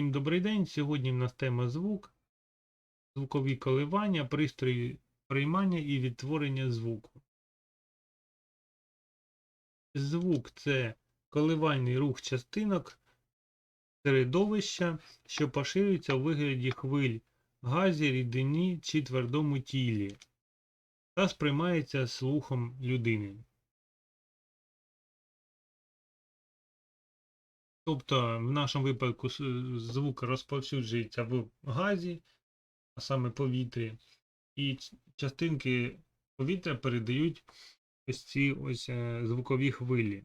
Всім добрий день. Сьогодні в нас тема звук, звукові коливання, пристрої приймання і відтворення звуку. Звук це коливальний рух частинок середовища, що поширюється у вигляді хвиль, газі, рідині чи твердому тілі та сприймається слухом людини. Тобто, в нашому випадку звук розповсюджується в газі, а саме повітрі, і частинки повітря передають ось ці ось е, звукові хвилі.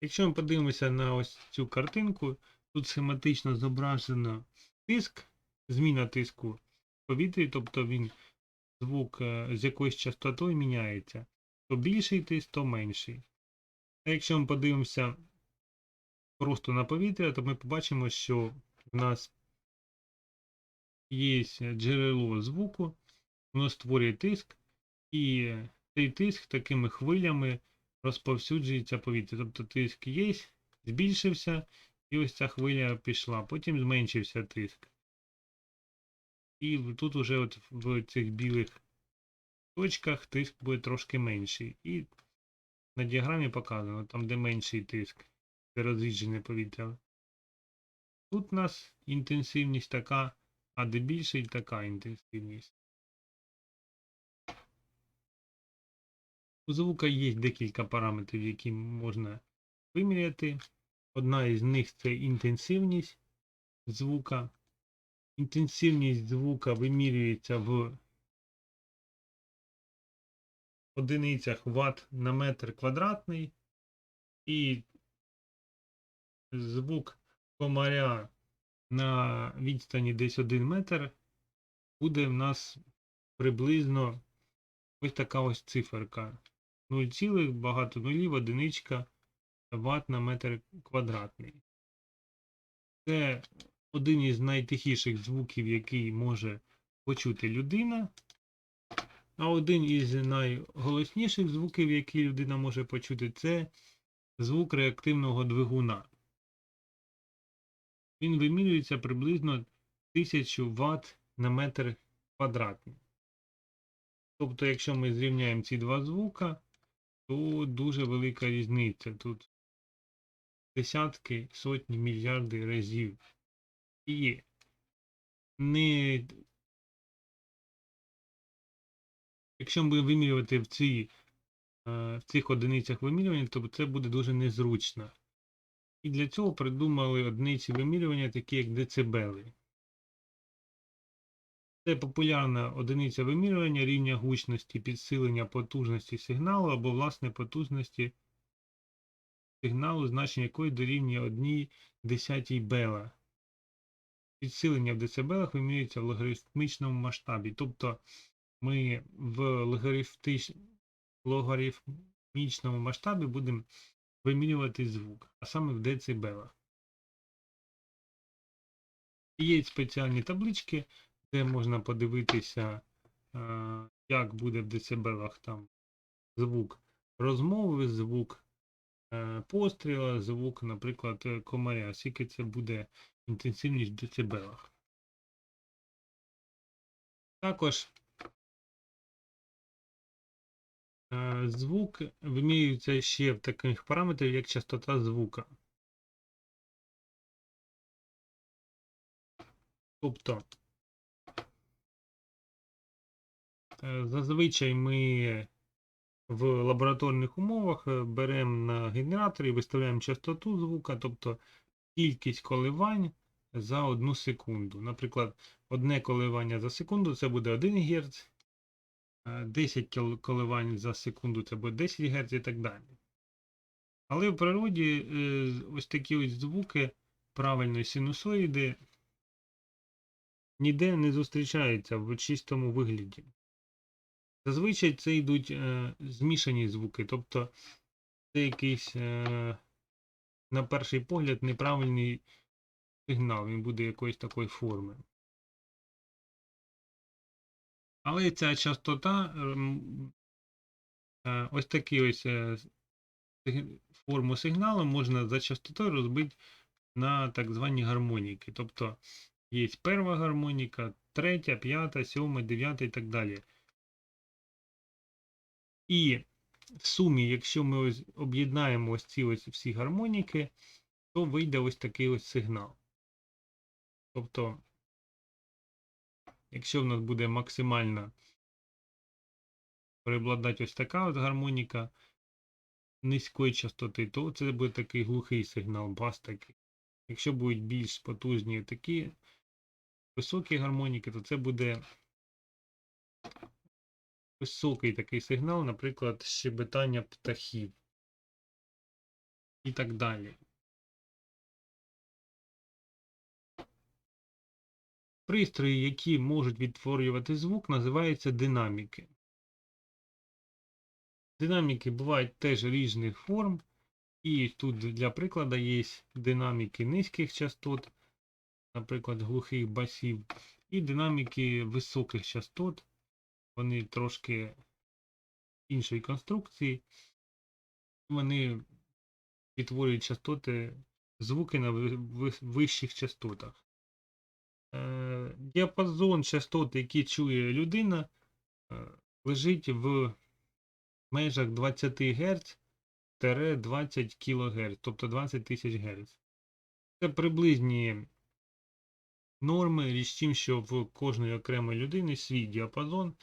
Якщо ми подивимося на ось цю картинку, тут схематично зображено тиск, зміна тиску в повітрі, тобто він звук е, з якоюсь частотою міняється то більший тиск, то менший. А якщо ми подивимося просто на повітря, то ми побачимо, що в нас є джерело звуку, воно створює тиск, і цей тиск такими хвилями розповсюджується повітря. Тобто тиск є, збільшився, і ось ця хвиля пішла, потім зменшився тиск. І тут уже от в цих білих точках тиск буде трошки менший. І на діаграмі показано, там де менший тиск, де розріджене повітря. Тут у нас інтенсивність така, а де більший така інтенсивність. У звука є декілька параметрів, які можна виміряти. Одна із них це інтенсивність звука. Інтенсивність звука вимірюється в одиницях Вт на метр квадратний, і звук комаря на відстані десь 1 метр буде в нас приблизно ось така ось циферка. 0, цілих, багато нулів, одиничка Вт на метр квадратний. Це один із найтихіших звуків, який може почути людина. А один із найголосніших звуків, які людина може почути, це звук реактивного двигуна. Він вимірюється приблизно 1000 Вт на метр квадратний. Тобто, якщо ми зрівняємо ці два звука, то дуже велика різниця. Тут десятки, сотні, мільярди разів. І не Якщо ми будемо вимірювати в, цій, е, в цих одиницях вимірювання, то це буде дуже незручно. І для цього придумали одиниці вимірювання, такі як децибели. Це популярна одиниця вимірювання рівня гучності, підсилення потужності сигналу або власне потужності сигналу, значення якої дорівнює 1 десятій бела. Підсилення в децибелах вимірюється в логарифмічному масштабі. Тобто ми в логарифмічному масштабі будемо вимірювати звук, а саме в децибелах. Є спеціальні таблички, де можна подивитися, е, як буде в децибелах там звук розмови, звук е, постріла, звук, наприклад, комаря, скільки це буде інтенсивність в децибелах. Також Звук вимірюється ще в таких параметрах, як частота звука. Тобто, е, зазвичай ми в лабораторних умовах е, беремо на генераторі, виставляємо частоту звука, тобто кількість коливань за одну секунду. Наприклад, одне коливання за секунду це буде 1 Гц. 10 кіл- коливань за секунду це буде 10 Гц і так далі. Але в природі е, ось такі ось звуки правильної синусоїди ніде не зустрічаються в чистому вигляді. Зазвичай це йдуть е, змішані звуки, тобто це якийсь, е, на перший погляд, неправильний сигнал, він буде якоїсь такої форми. Але ця частота, ем, е, ось такі ось е, форму сигналу можна за частотою розбити на так звані гармоніки. Тобто є перша гармоніка, третя, п'ята, сьома, дев'ята і так далі. І в сумі, якщо ми ось об'єднаємо ось ці ось всі гармоніки, то вийде ось такий ось сигнал. Тобто, якщо в нас буде максимально перебладати ось така от гармоніка низької частоти, то це буде такий глухий сигнал, бас такий. Якщо будуть більш потужні такі високі гармоніки, то це буде високий такий сигнал, наприклад, щебетання птахів і так далі. Пристрої, які можуть відтворювати звук, називаються динаміки. Динаміки бувають теж різних форм, і тут для прикладу є динаміки низьких частот, наприклад, глухих басів, і динаміки високих частот. Вони трошки іншої конструкції. Вони відтворюють частоти, звуки на ви- ви- вищих частотах. Е, Діапазон частот, які чує людина, е, лежить в межах 20 Гц 20 кГц, тобто 20 тисяч Гц. Це приблизні норми, річ тим, що в кожної окремої людини свій діапазон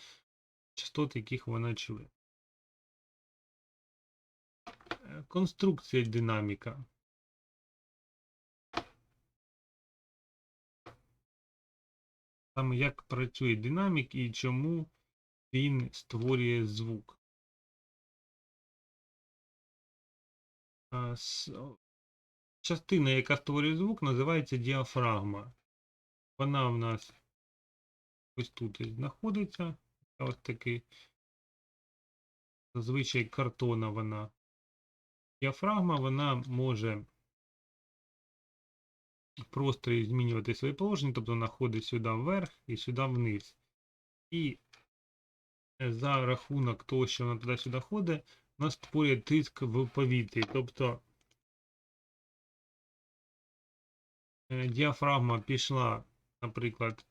частот, яких вона чує. Е, Конструкція динаміка. Саме як працює динамік і чому він створює звук. Частина, яка створює звук, називається діафрагма. Вона в нас ось тут знаходиться. Ось такий зазвичай картона вона. Діафрагма вона може в просторі змінювати своє положення, тобто вона ходить сюди вверх і сюди вниз. І е, за рахунок того, що вона туди-сюди ходить, вона створює тиск в повітрі. Тобто е, діафрагма пішла, наприклад,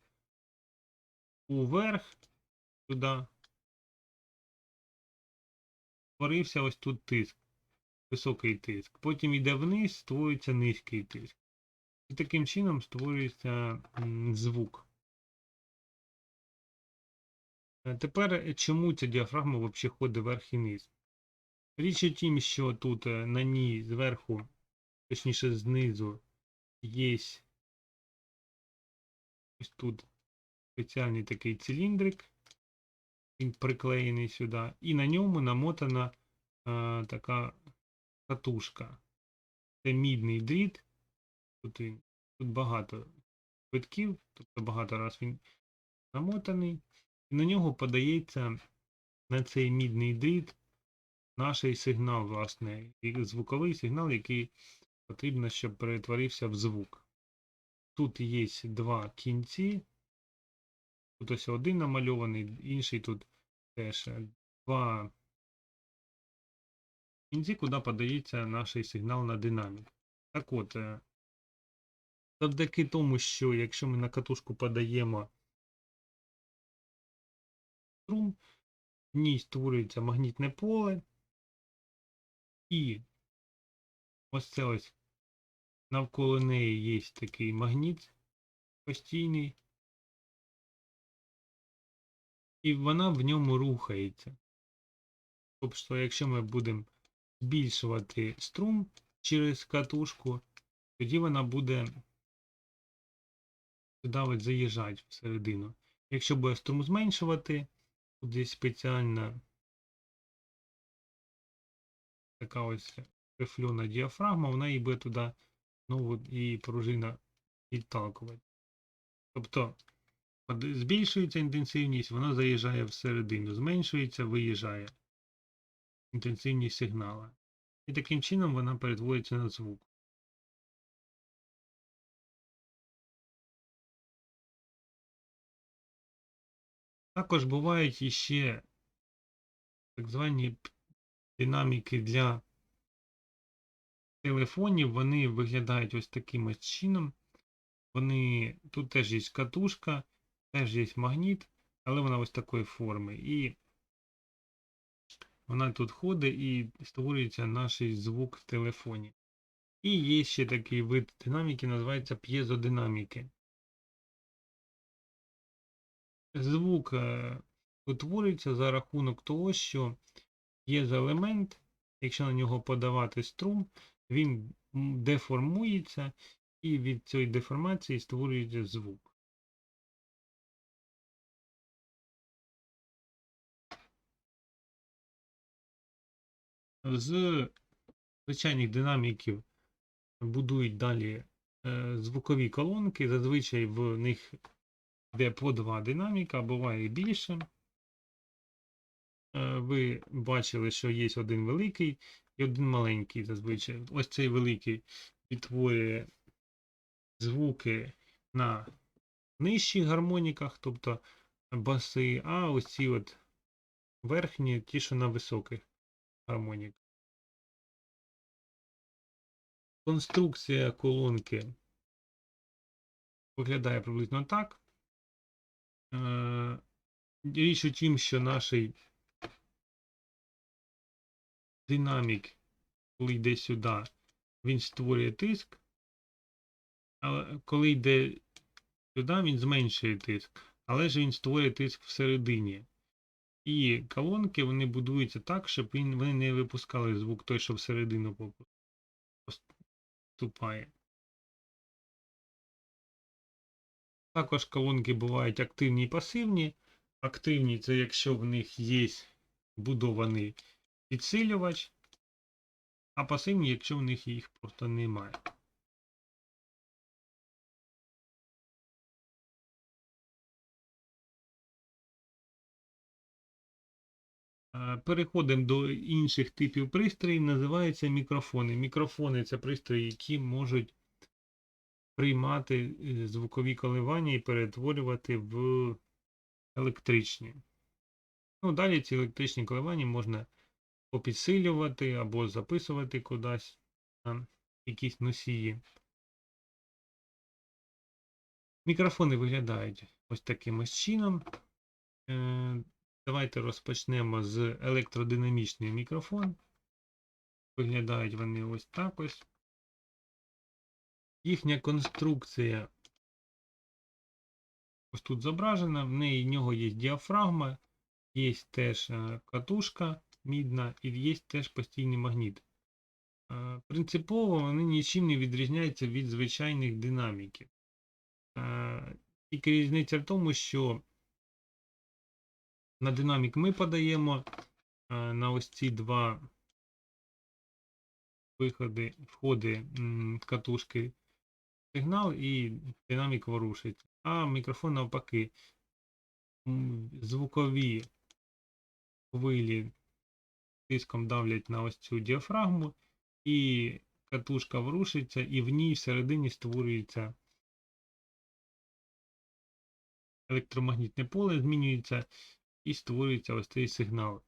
уверх сюди. Створився ось тут тиск, високий тиск. Потім йде вниз, створюється низький тиск. І таким чином створюється звук. Е, Тепер е, чому ця діафрагма взагалі ходить вверх і вниз? Річ у тім, що тут е, на ній зверху, точніше знизу, є ось тут спеціальний такий циліндрик, він приклеєний сюди, і на ньому намотана е, така катушка. Це мідний дріт. Тут, тут багато витків, тобто багато раз він намотаний. І на нього подається на цей мідний дріт наш сигнал, власне, звуковий сигнал, який потрібно, щоб перетворився в звук. Тут є два кінці. Тут ось один намальований, інший тут теж два кінці, куди подається наш сигнал на динамік. Так от, е, завдяки тому, що якщо ми на катушку подаємо струм, в ній створюється магнітне поле, і ось це ось навколо неї є такий магніт постійний, і вона в ньому рухається. Тобто, якщо ми будемо збільшувати струм через катушку, тоді вона буде сюди от заїжджати всередину. Якщо буде струм зменшувати, буде спеціальна така ось рифльона діафрагма, вона її буде туди знову і пружина відталкувати. Тобто збільшується інтенсивність, вона заїжджає всередину, зменшується, виїжджає інтенсивність сигнала. І таким чином вона перетворюється на звук. Також бувають іще так звані динаміки для телефонів, вони виглядають ось таким ось чином. Вони, тут теж є катушка, теж є магніт, але вона ось такої форми. І вона тут ходить і створюється наш звук в телефоні. І є ще такий вид динаміки, називається п'єзодинаміки. Звук е, утворюється за рахунок того, що п'єзоелемент, якщо на нього подавати струм, він деформується, і від цієї деформації створюється звук. З звичайних динаміків будують далі е, звукові колонки. Зазвичай в них йде по два динаміка, буває і більше. Е, ви бачили, що є один великий і один маленький зазвичай. Ось цей великий відтворює звуки на нижчих гармоніках, тобто баси, а ось ці от верхні, ті, що на високих гармоніках. Конструкція колонки виглядає приблизно так. Е, Річ у тім, що наш динамік, коли йде сюди, він створює тиск, але коли йде сюди, він зменшує тиск, але ж він створює тиск всередині. І колонки вони будуються так, щоб вони не випускали звук той, що всередину поступає. Також колонки бувають активні і пасивні. Активні це якщо в них є вбудований підсилювач, а пасивні, якщо в них їх просто немає. Переходимо до інших типів пристроїв, називаються мікрофони. Мікрофони це пристрої, які можуть приймати е, звукові коливання і перетворювати в електричні. Ну, далі ці електричні коливання можна попідсилювати або записувати кудись на якісь носії. Мікрофони виглядають ось таким ось чином. Е, Давайте розпочнемо з електродинамічний мікрофон. Виглядають вони ось так ось. Їхня конструкція ось тут зображена. В неї в нього є діафрагма, є теж е, катушка мідна і є теж постійний магніт. Е, Принципово вони нічим не відрізняються від звичайних динаміків. Е, Тільки різниця в тому, що на динамік ми подаємо на ось ці два виходи, входи катушки сигнал і динамік ворушить. А мікрофон навпаки звукові хвилі тиском давлять на ось цю діафрагму, і катушка ворушиться, і в ній всередині створюється електромагнітне поле, змінюється і створюється ось цей сигнал.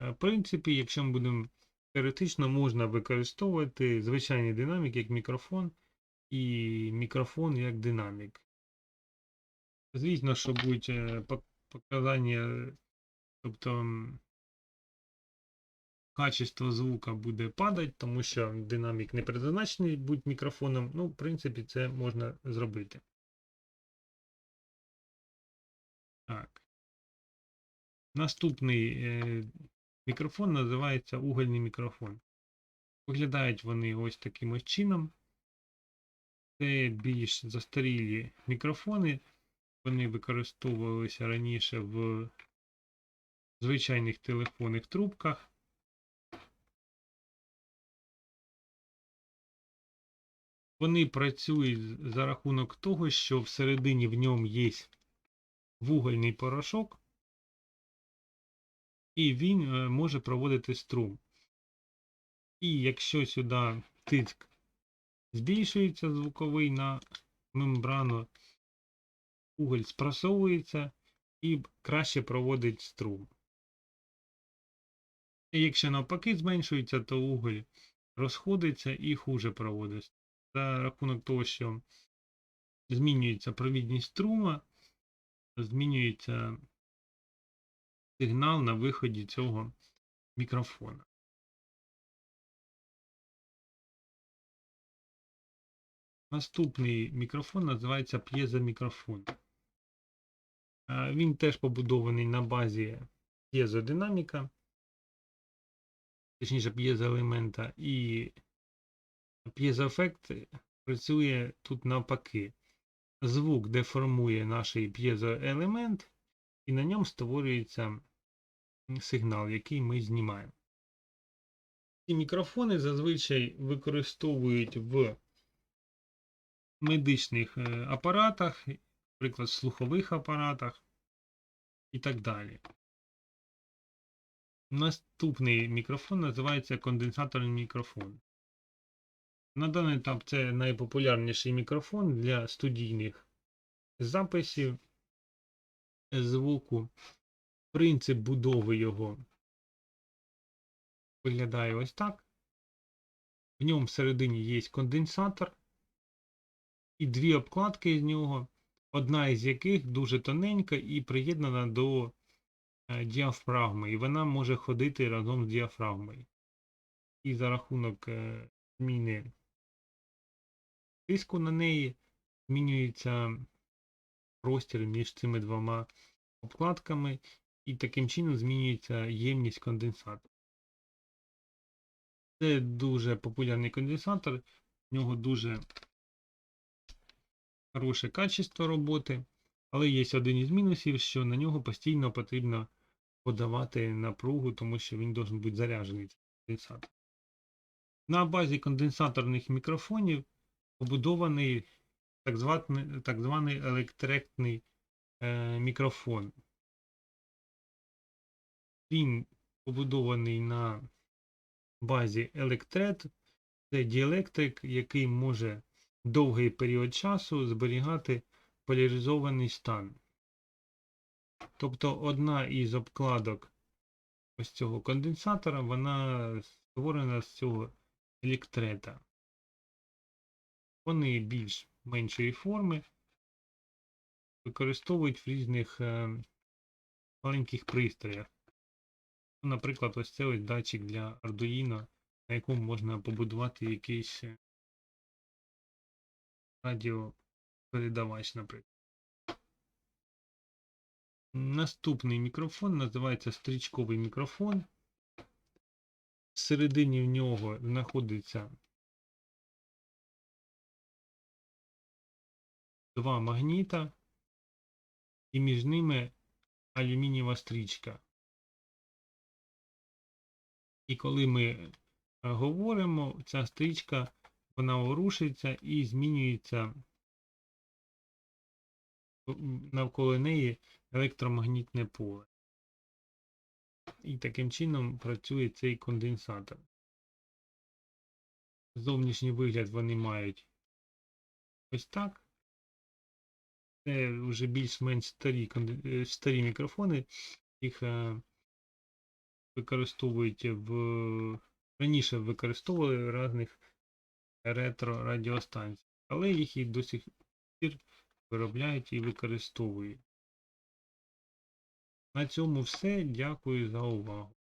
Е, В принципі, якщо ми будемо теоретично, можна використовувати звичайний динамік як мікрофон і мікрофон як динамік. Звісно, що будуть е, показання, тобто качество звука буде падати, тому що динамік не предназначений бути мікрофоном. Ну, в принципі, це можна зробити. Так. Наступний е, мікрофон називається угольний мікрофон. Виглядають вони ось таким ось чином. Це більш застарілі мікрофони. Вони використовувалися раніше в звичайних телефонних трубках. Вони працюють за рахунок того, що всередині в ньому є вугольний порошок, і він е, може проводити струм. І якщо сюди тиск збільшується звуковий на мембрану, уголь спрасовується і краще проводить струм. І якщо навпаки зменшується, то уголь розходиться і хуже проводиться. За рахунок того, що змінюється провідність струма, змінюється сигнал на виході цього мікрофона. Наступний мікрофон називається п'єзомікрофон. Він теж побудований на базі п'єзодинаміка, точніше п'єзоелемента, і п'єзоефект працює тут навпаки. Звук деформує наш п'єзоелемент, і на ньому створюється сигнал, який ми знімаємо. Ці мікрофони зазвичай використовують в медичних е, апаратах, наприклад, слухових апаратах і так далі. Наступний мікрофон називається конденсаторний мікрофон. На даний етап це найпопулярніший мікрофон для студійних записів звуку. Принцип будови його виглядає ось так. В ньому всередині є конденсатор і дві обкладки з нього, одна із яких дуже тоненька і приєднана до е, діафрагми, і вона може ходити разом з діафрагмою. І за рахунок е, зміни тиску на неї змінюється простір між цими двома обкладками, і таким чином змінюється ємність конденсатора. Це дуже популярний конденсатор, в нього дуже хороше качество роботи, але є один із мінусів, що на нього постійно потрібно подавати напругу, тому що він должен бути заряджений конденсатор. На базі конденсаторних мікрофонів побудований так званий, так званий електректний е, мікрофон. Він побудований на базі електрет. Це діелектрик, який може довгий період часу зберігати поляризований стан. Тобто одна із обкладок ось цього конденсатора, вона створена з цього електрета. Вони більш меншої форми, використовують в різних е, маленьких пристроях. Наприклад, ось це ось датчик для Arduino, на якому можна побудувати якийсь е, радіопередавач, наприклад. Наступний мікрофон називається стрічковий мікрофон. Всередині в нього знаходиться два магніта, і між ними алюмінієва стрічка. І коли ми е, говоримо, ця стрічка вона ворушиться і змінюється навколо неї електромагнітне поле. І таким чином працює цей конденсатор. Зовнішній вигляд вони мають ось так. Це вже більш-менш старі е, старі мікрофони. Їх е, використовують в. Раніше використовували в різних ретро радіостанцій, але їх і до сих пір виробляють і використовують. На цьому все. Дякую за увагу.